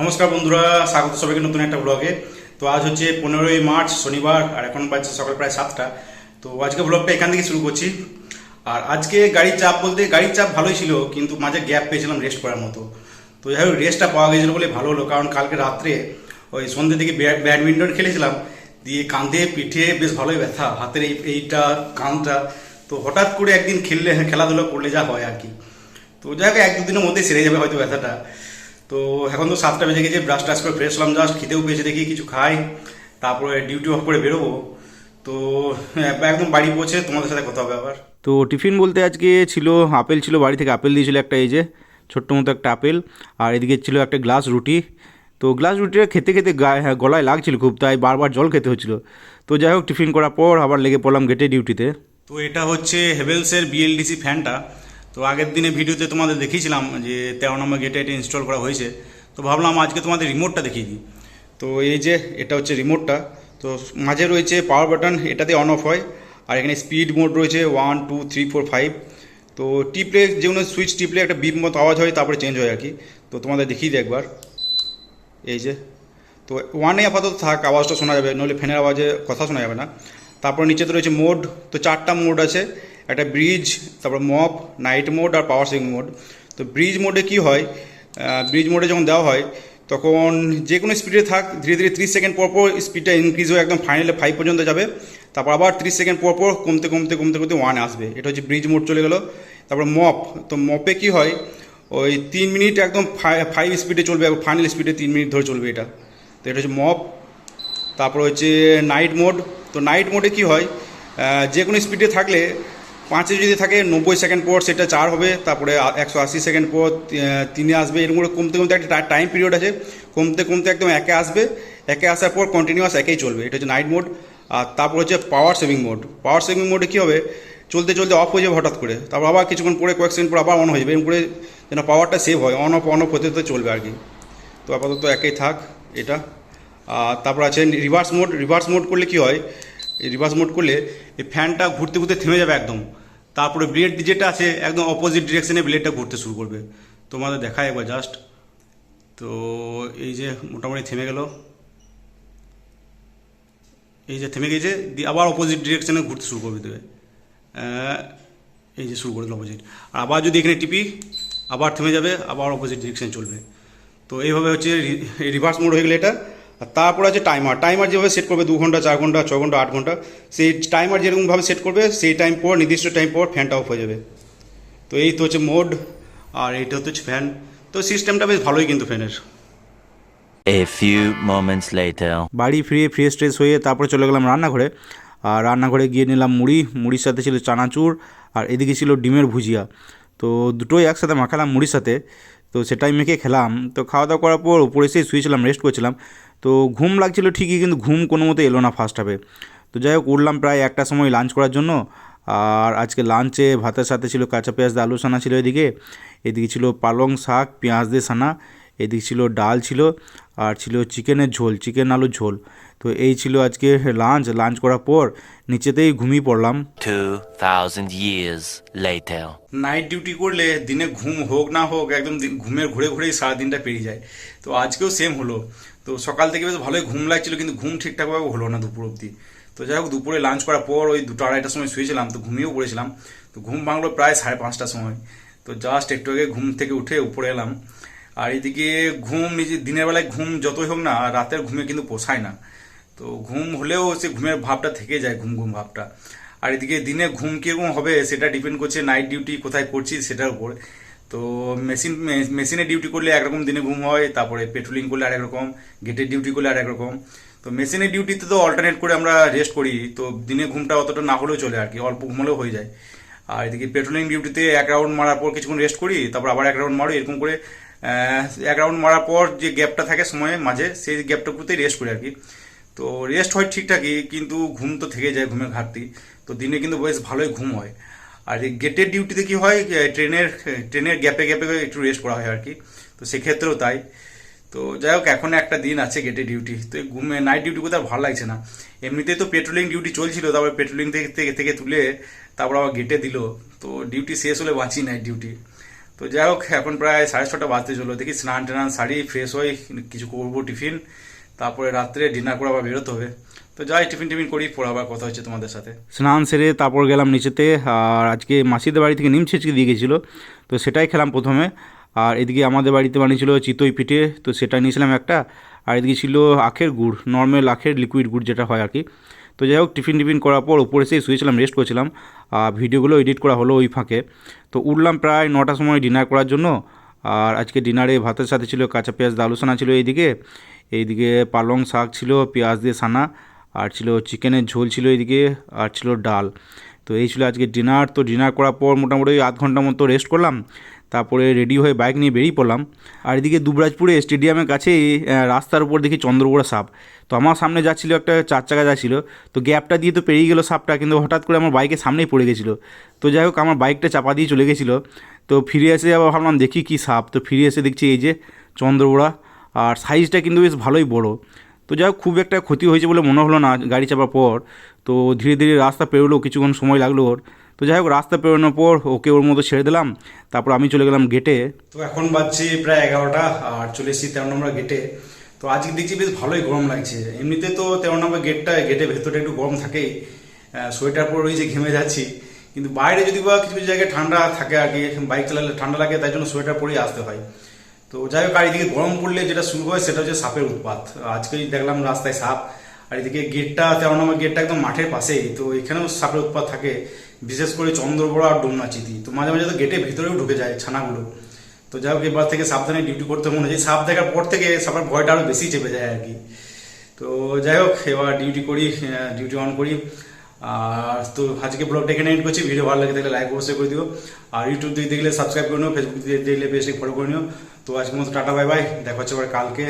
নমস্কার বন্ধুরা, স্বাগত সবাইকে নতুন একটা ব্লগে তো আজ হচ্ছে পনেরোই মার্চ, শনিবার, আর এখন বাজছে সকাল প্রায় সাতটা। তো আজকে ব্লগটা এখান থেকে শুরু করছি। আর আজকে গাড়ির চাপ বলতে, গাড়ির চাপ ভালোই ছিল, কিন্তু মাঝে গ্যাপ পেয়েছিলাম রেস্ট করার মতো। তো যাই হোক রেস্টটা পাওয়া গেছিল বলে ভালো হলো, কারণ কালকে রাত্রে ওই সন্ধ্যে থেকে ব্যাড- ব্যাডমিন্টন খেলেছিলাম। দিয়ে কাঁধে, পিঠে বেশ ভালোই ব্যথা, হাতের এই, এইটা কাঁধটা তো হঠাৎ করে একদিন খেললে, খেলাধুলা করলে যা হয় আর কি। তো যাই হোক, এক দুদিনের মধ্যে সেরে যাবে হয়তো ব্যথাটা। তো এখন তো সাতটা বেজে গেছে ব্রাশ টাশ করে ফ্রেশ হলাম জাস্ট খিদেও পেয়েছে দেখি কিছু খাই তারপরে ডিউটি অফ করে বেরোবো। তো হ্যাঁ, একদম বাড়ি পৌঁছে তোমাদের সাথে কথা হবে আবার। তো টিফিন বলতে আজকে ছিল আপেল ছিল বাড়ি থেকে আপেল দিয়েছিল একটা এই যে ছোট্ট মতো একটা আপেল আর এদিকে ছিল একটা গ্লাস রুটি। তো গ্লাস রুটিটা খেতে খেতে গায়ে হ্যাঁ, গলায় লাগছিল খুব তাই বারবার জল খেতে হচ্ছিল। তো যাই হোক টিফিন করার পর আবার লেগে পড়লাম গেটে ডিউটিতে তো। এটা হচ্ছে হেভেলসের বিএলডিসি ফ্যানটা তো আগের দিনে ভিডিওতে তোমাদের দেখিয়েছিলাম যে তেরো নম্বর গেটে এটা ইনস্টল করা হয়েছে। তো ভাবলাম আজকে তোমাদের রিমোটটা দেখিয়ে দিই। তো এই যে এটা হচ্ছে রিমোটটা তো মাঝে রয়েছে পাওয়ার বাটন এটাতে অন অফ হয়, আর এখানে স্পিড মোড রয়েছে one two three four five তো টিপলে যে কোনো সুইচ টিপলে একটা বিপ মতো আওয়াজ হয়, তারপরে চেঞ্জ হয় আর কি। তো তোমাদের দেখিয়ে দিই একবার। এই যে, তো ওয়ানে আপাতত থাক, আওয়াজটা শোনা যাবে, নইলে ফ্যানের আওয়াজে কথা শোনা যাবে না। তারপর নিচেতে রয়েছে মোড তো চারটা মোড আছে। একটা ব্রিজ তারপর মপ নাইট মোড আর পাওয়ার সেভিং মোড তো ব্রিজ মোডে কি হয়? ব্রিজ মোডে যখন দেওয়া হয়, তখন যে কোনো স্পিডে থাক, ধীরে ধীরে ত্রিশ সেকেন্ড পর পর স্পিডটা ইনক্রিজ হয়ে একদম ফাইনালে ফাইভ পর্যন্ত যাবে। তারপর আবার ত্রিশ সেকেন্ড পর পর কমতে কমতে কমতে কমতে ওয়ান আসবে। এটা হচ্ছে ব্রিজ মোড চলে গেলো। তারপর মপ তো মপে কি হয়? ওই তিন মিনিট একদম ফাইভ স্পিডে চলবে ফাইনাল স্পিডে তিন মিনিট ধরে চলবে এটা। তো এটা হচ্ছে মপ তারপর হচ্ছে নাইট মোড তো নাইট মোডে কি হয়? যে কোনো স্পিডে থাকলে পাঁচে যদি থাকে নব্বই সেকেন্ড পর সেটা চার হবে, তারপরে একশো আশি সেকেন্ড পর তিনে আসবে। এরকম করে কমতে কমতে একটা টাইম পিরিয়ড আছে। কমতে কমতে একদম একে আসবে। একে আসার পর কন্টিনিউয়াস একেই চলবে। এটা হচ্ছে নাইট মোড আর তারপর হচ্ছে power saving mode power saving মোডে কী হবে? চলতে চলতে অফ হয়ে যাবে হঠাৎ করে। তারপর আবার কিছুক্ষণ পরে, কয়েক সেকেন্ড পর আবার অন হয়ে যাবে। এরকম করে যেন পাওয়ারটা সেভ হয়। অন অফ অন অফ হতে হতে চলবে আর কি। তো আপাতত একেই থাক এটা। আর তারপর আছে রিভার্স মোড রিভার্স মোড করলে কি হয়? রিভার্স মোড করলে এই ফ্যানটা ঘুরতে ঘুরতে থেমে যাবে একদম। তারপরে ব্লেড যেটা আছে, একদম অপোজিট ডিরেকশনে ব্লেডটা ঘুরতে শুরু করবে। তোমাদের দেখায় একবার জাস্ট তো এই যে মোটামুটি থেমে গেল। এই যে থেমে গেছে, দিয়ে আবার অপোজিট ডিরেকশনে ঘুরতে শুরু করবে। দেবে এই যে শুরু করে দিল অপোজিট আর আবার যদি এখানে টিপি, আবার থেমে যাবে, আবার অপোজিট ডিরেকশনে চলবে। তো এইভাবে হচ্ছে রিভার্স মোড হয়ে গেলে এটা। আর তারপর আছে টাইমার টাইমার যেভাবে সেট করবে দু ঘণ্টা চার ঘণ্টা ছ ঘণ্টা আট ঘণ্টা সেই টাইমার যেরকমভাবে সেট করবে সেই টাইম পর নির্দিষ্ট টাইম পর ফ্যানটা অফ হয়ে যাবে। তো এই তো হচ্ছে মোড আর এইটা হচ্ছে ফ্যান তো সিস্টেমটা বেশ ভালোই কিন্তু ফ্যানের A few moments later. বাড়ি ফিরে ফ্রেশ ট্রেশ হয়ে তারপরে চলে গেলাম রান্নাঘরে। আর রান্নাঘরে গিয়ে নিলাম মুড়ি। মুড়ির সাথে ছিল চানাচুর আর এদিকে ছিল ডিমের ভুজিয়া। তো দুটোই একসাথে মাখালাম মুড়ির সাথে। তো সেটাই মেখে খেলাম। তো খাওয়া দাওয়া করার পর উপরে এসে শুয়েছিলাম রেস্ট করছিলাম। তো ঘুম লাগছিল ঠিকই কিন্তু ঘুম কোনো মতো এলো না ফার্স্ট হাফে তো যাই হোক, উঠলাম প্রায় একটা সময় লাঞ্চ করার জন্য। আর আজকে লাঞ্চে ভাতের সাথে ছিল কাঁচা পেঁয়াজ দিয়ে আলু সানা ছিল এদিকে। এদিকে ছিল পালং শাক, পেঁয়াজ দিয়ে সানা এদিকে ছিল ডাল ছিল আর ছিল চিকেনের ঝোল চিকেন আলুর ঝোল। তো এই ছিল আজকে লাঞ্চ। লাঞ্চ করার পর নিচেতেই ঘুমিয়ে পড়লাম। 2,000 years later. নাইট ডিউটি করলে দিনে ঘুম হোক না হোক একদম ঘুমের ঘুরে ঘুরেই সারাদিনটা পেরিয়ে যায়। তো আজকেও সেম হলো। তো সকাল থেকে বেশ ভালোই ঘুম লাগছিল কিন্তু ঘুম ঠিকঠাকভাবে হলো না দুপুর অবধি। তো যাই হোক দুপুরে লাঞ্চ করার পর ওই দুটো আড়াইটার সময় শুয়েছিলাম তো ঘুমিয়েও পড়েছিলাম। তো ঘুম ভাঙলো প্রায় সাড়ে পাঁচটার সময়। তো জাস্ট একটু আগে ঘুম থেকে উঠে উপরে এলাম। আর এদিকে ঘুম নিজে দিনের বেলায় ঘুম যতই হোক না রাতের ঘুমে কিন্তু পোষায় না। তো ঘুম হলেও সে ঘুমের ভাবটা থেকে যায়, ঘুম ঘুম ভাবটা। আর এদিকে দিনে ঘুম কীরকম হবে সেটা ডিপেন্ড করছে নাইট ডিউটি কোথায় করছি সেটার উপর। তো মেশিন মেশিনে ডিউটি করলে একরকম দিনে ঘুম হয়, তারপরে পেট্রোলিং করলে আরেক রকম গেটের ডিউটি করলে আরেক রকম। তো মেশিনের ডিউটিতে তো অল্টারনেট করে আমরা রেস্ট করি, তো দিনে ঘুমটা অতটা না হলেও চলে আর কি অল্প ঘুমলেও হয়ে যায়। আর এদিকে পেট্রোলিং ডিউটিতে এক রাউন্ড মারার পর কিছুক্ষণ রেস্ট করি, তারপর আবার এক রাউন্ড মারো, এরকম করে এক রাউন্ড মারার পর যে গ্যাপটা থাকে সময়ে মাঝে, সেই গ্যাপটাগুলোতেই রেস্ট করি আর কি তো রেস্ট হয় ঠিকঠাকই, কিন্তু ঘুম তো থেকে যায়, ঘুমের ঘাটতি। তো দিনে কিন্তু বেশ ভালোই ঘুম হয়। আর এই গেটের ডিউটিতে কি হয় ট্রেনের ট্রেনের গ্যাপে গ্যাপে একটু রেস্ট করা হয় আর কি তো সেক্ষেত্রেও তাই। তো যাই হোক, এখন একটা দিন আছে গেটে ডিউটি তো ঘুমে নাইট ডিউটি কোথাও ভালো লাগছে না। এমনিতেই তো পেট্রোলিং ডিউটি চলছিল, তারপরে পেট্রোলিং থেকে থেকে থেকে তুলে তারপর আবার গেটে দিল। তো ডিউটি শেষ হলে বাঁচি নাইট ডিউটি তো যাই হোক, এখন প্রায় সাড়ে ছটা বাজতে চলো দেখি স্নান টান শাড়ি ফ্রেশ হই, কিছু করব টিফিন। তারপরে রাত্রে ডিনার করে আবার বেরোতে হবে। তো যাই, টিফিন টিফিন করি, পরে আবার কথা হচ্ছে তোমাদের সাথে। স্নান সেরে তারপর গেলাম নিচেতে, আর আজকে মাসিদের বাড়ি থেকে নিম ছেঁচকে দিয়ে গেছিল, তো সেটাই খেলাম প্রথমে। আর এদিকে আমাদের বাড়িতে বানিয়েছিল চিতই পিঠে, তো সেটা নিয়েছিলাম একটা। আর এদিকে ছিল আখের গুড় নর্মাল আখের লিকুইড গুড় যেটা হয় আর কি। তো যাই হোক, টিফিন টিফিন করার পর উপরে এসে শুয়েছিলাম রেস্ট করছিলাম। আর ভিডিওগুলো এডিট করা হলো ওই ফাঁকে। তো উঠলাম প্রায় নটার সময় ডিনার করার জন্য। আর আজকে ডিনারে ভাতের সাথে ছিল কাঁচা পেঁয়াজ দালু সানা ছিল এইদিকে। এইদিকে পালং শাক ছিল, পেঁয়াজ দিয়ে সানা আর ছিল চিকেনের ঝোল ছিল এইদিকে, আর ছিল ডাল। তো এই ছিল আজকে ডিনার তো ডিনার করার পর মোটামুটি আধ ঘণ্টার মতো রেস্ট করলাম। তারপরে রেডি হয়ে বাইক নিয়ে বেরিয়ে পড়লাম। আর এদিকে দুবরাজপুরে স্টেডিয়ামের আহ, রাস্তার উপর দেখি চন্দ্রগোড়া সাপ। তো আমার সামনে যাচ্ছিল একটা চার চাকা যাচ্ছিল তো গ্যাপটা দিয়ে তো পেরিয়ে গেলো সাপটা কিন্তু হঠাৎ করে আমার বাইকের সামনেই পড়ে গেছিল। তো যাই হোক আমার বাইকটা চাপা দিয়ে চলে গেছিল। তো ফিরে এসে আবার ভাবলাম দেখি কী সাপ? তো ফিরে এসে দেখছি এই যে চন্দ্রগোড়া আর সাইজটা কিন্তু বেশ ভালোই বড়। তো যাই হোক খুব একটা ক্ষতি হয়েছে বলে মনে হলো না গাড়ি চাপার পর। তো ধীরে ধীরে রাস্তা পেরোলো কিছুক্ষণ সময় লাগল ওর। তো যাই হোক, রাস্তা পেরোনোর পর ওকে ওর মতো ছেড়ে দিলাম। তারপর আমি চলে গেলাম গেটে তো এখন বাজছে প্রায় এগারোটা, আর চলে এসেছি তেরো নম্বর গেটে তো আজকে দেখছি বেশ ভালোই গরম লাগছে। এমনিতে তো তেরো নম্বর গেটটা গেটের ভেতরটা একটু গরম থাকেই সোয়েটার পরে যে ঘেমে যাচ্ছি। কিন্তু বাইরে যদি বা কিছু কিছু জায়গায় ঠান্ডা থাকে আর কি বাইক চালালে ঠান্ডা লাগে, তাই জন্য সোয়েটার পরেই আসতে হয়। তো যাই হোক, আর এদিকে গরম পড়লে যেটা শুরু হয়, সেটা হচ্ছে সাপের উৎপাত। আজকেই দেখলাম রাস্তায় সাপ, আর এদিকে গেটটা তেরো নম্বর গেটটা একদম মাঠের পাশেই। তো এখানেও সাপের উৎপাত থাকে। বিশেষ করে চন্দ্রবড়া আর ডোমনাচিতি। তো মাঝে মাঝে তো গেটের ভিতরেও ঢুকে যায় ছানাগুলো। তো যাই হোক, এবার থেকে সাবধানে ডিউটি করতে মনে হচ্ছে। সাপ দেখার পর থেকে সাপের ভয়টা আরও বেশি চেপে যায় আর কি। তো যাই হোক, এবার ডিউটি করি ডিউটি অন করি। আর তো আজকে ব্লগটা এখানে এন্ড করছি। ভিডিও ভালো লাগে তাহলে লাইক অবশ্যই করে দিও। আর ইউটিউব থেকে দেখলে সাবস্ক্রাইব করে নিও। ফেসবুক থেকে দেখলে পেজটি ফলো করে নিও। তো আজকের মতো টাটা বাই বাই দেখা হচ্ছে আবার কালকে।